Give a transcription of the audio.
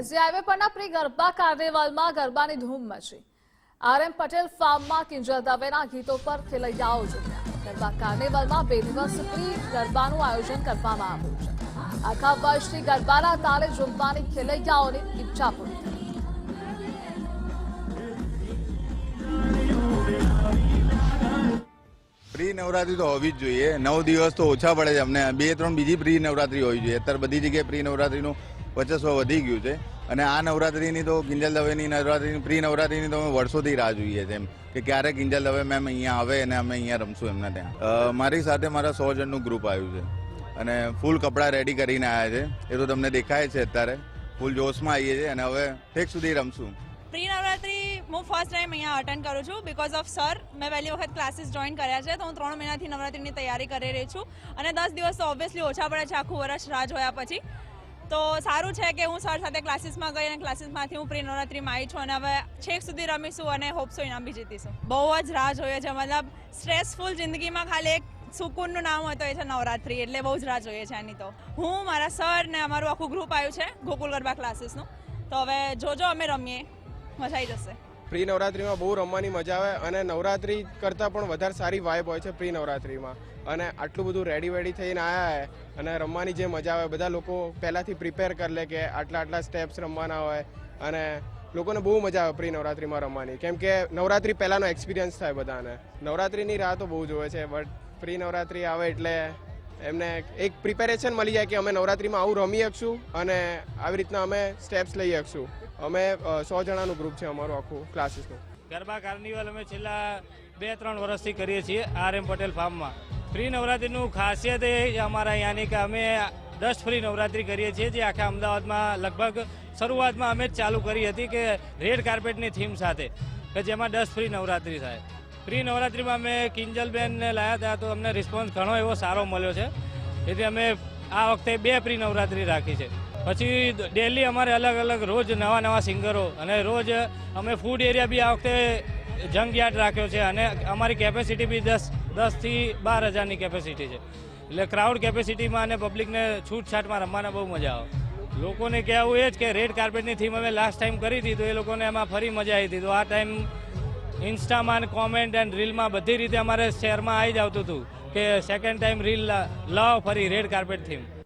SG highway પરના pre garba કાર્નિવલમાં ગરબાની ધૂમ મચી. આરએમ પટેલ ફાર્મમાં કિંજલ દવેના ગીતો પર ખેલૈયાઓ ઝૂમ્યા. ગરબા કાર્નિવલમાં બે દિવસ પ્રી ગરબાનું આયોજન કરવામાં આવ્યું છે. આખા વર્ષથી ગરબાના તાલે ઝૂમવાની ખેલૈયાઓની ઈચ્છા પૂરી થઈ. પ્રી નવરાત્રી તો હોવી જ જોઈએ. નવ દિવસ તો ઓછા પડે છે અમને. બે, ત્રણ બીજી પ્રી નવરાત્રી હોવી જોઈએ. અત્યારે બધી જગ્યાએ પ્રી નવરાત્રીનું વર્ચસ્વ વધી ગયું છે. અને આ નવરાત્રીની તો કિંજલ દવેની નવરાત્રિની પ્રી નવરાત્રીની તો અમે વર્ષોથી રાહ જોઈએ છે એમ કે ક્યારે કિંજલ દવે મેમ અહીંયા આવે અને અમે અહીંયા રમશું એમના ત્યાં. મારી સાથે મારા સો જણનું ગ્રુપ આવ્યું છે. અને ફૂલ કપડાં રેડી કરીને આવ્યા છે. એ તો તમને દેખાય છે અત્યારે. ફૂલ જોશમાં આવીએ છીએ અને હવે ઠેક સુધી રમશું. પ્રી નવરાત્રી હું ફર્સ્ટ ટાઈમ અહીંયા અટેન્ડ કરું છું બિકોઝ ઓફ સર મેં પહેલી વખત ક્લાસીસ જોઈન કર્યા છે તો હું ત્રણ મહિનાથી નવરાત્રીની તૈયારી કરી રહી છું. અને દસ દિવસ તો ઓબ્વિયસલી ઓછા પડે છે, આખું વર્ષ રાહ જોયા પછી. તો સારું છે કે હું સર સાથે ક્લાસીસમાં ગઈ અને ક્લાસીસમાંથી હું પ્રી નવરાત્રીમાં આવી છું અને હવે છેક સુધી રમીશું અને હોપસો ઇનામ બી જીતીશું. બહુ જ રાહ જોઈએ છે. મતલબ સ્ટ્રેસફુલ જિંદગીમાં ખાલી એક સુકૂનનું નામ હોય તો એ છે નવરાત્રી, એટલે બહુ જ રાહ જોઈએ છે એની તો. હું, મારા સર ને અમારું આખું ગ્રુપ આવ્યું છે ગોકુલ ગરબા ક્લાસીસનું તો હવે જોજો અમે રમીએ. મજા આવી જશે. પ્રી નવરાત્રિમાં બહુ રમવાની મજા આવે અને નવરાત્રિ કરતાં પણ વધારે સારી વાઇબ હોય છે પ્રી નવરાત્રિમાં અને આટલું બધું રેડી વેડી થઈને આવ્યા અને રમવાની જે મજા આવે, બધા લોકો પહેલાંથી પ્રિપેર કરી લે કે આટલા આટલા સ્ટેપ્સ રમવાના હોય અને લોકોને બહુ મજા આવે પ્રી નવરાત્રિમાં રમવાની. કેમ કે નવરાત્રિ પહેલાંનો એક્સપિરિયન્સ થાય બધાને. નવરાત્રિની રાહ તો બહુ જોવે છે બટ પ્રી નવરાત્રિ આવે એટલે એમને એક પ્રિપેરેશન મળી જાય કે અમે નવરાત્રિમાં આવું રમી શકશું અને આવી રીતના અમે સ્ટેપ્સ લઈ શકશું. અમે સો જણાનું ગ્રુપ છે અમારું આખું ક્લાસીસનું ગરબા કાર્નિવલ અમે છેલ્લા બે, ત્રણ વર્ષથી કરીએ છીએ આર એમ પટેલ ફાર્મમાં. ફ્રી નવરાત્રિનું ખાસિયત એ અમારા અહીંયાની કે અમે દસ ફ્રી નવરાત્રિ કરીએ છીએ જે આખા અમદાવાદમાં લગભગ શરૂઆતમાં અમે જ ચાલુ કરી હતી કે રેડ કાર્પેટની થીમ સાથે, કે જેમાં દસ ફ્રી નવરાત્રિ થાય. ફ્રી નવરાત્રિમાં અમે કિંજલબેનને લાયા હતા તો અમને રિસ્પોન્સ ઘણો એવો સારો મળ્યો છે. તેથી અમે આ વખતે બે પ્રી નવરાત્રિ રાખી છે. પછી ડેલી અમારે અલગ અલગ રોજ નવા નવા સિંગરો અને રોજ અમે ફૂડ એરિયા બી આ વખતે જંગ યાર્ડ રાખ્યો છે અને અમારી કેપેસિટી બી દસ, દસથી બાર હજારની કેપેસિટી છે. એટલે ક્રાઉડ કેપેસિટીમાં અને પબ્લિકને છૂટછાટમાં રમવાના બહુ મજા આવે. લોકોને કહેવું એ જ કે રેડ કાર્પેટની થીમ અમે લાસ્ટ ટાઈમ કરી હતી તો એ લોકોને એમાં ફરી મજા આવી હતી. તો આ ટાઈમ ઇન્સ્ટામાં કોમેન્ટ એન્ડ રીલમાં બધી રીતે અમારે શહેરમાં આવી જ આવતું હતું કે સેકન્ડ ટાઈમ રીલ લાવ ફરી રેડ કાર્પેટ થીમ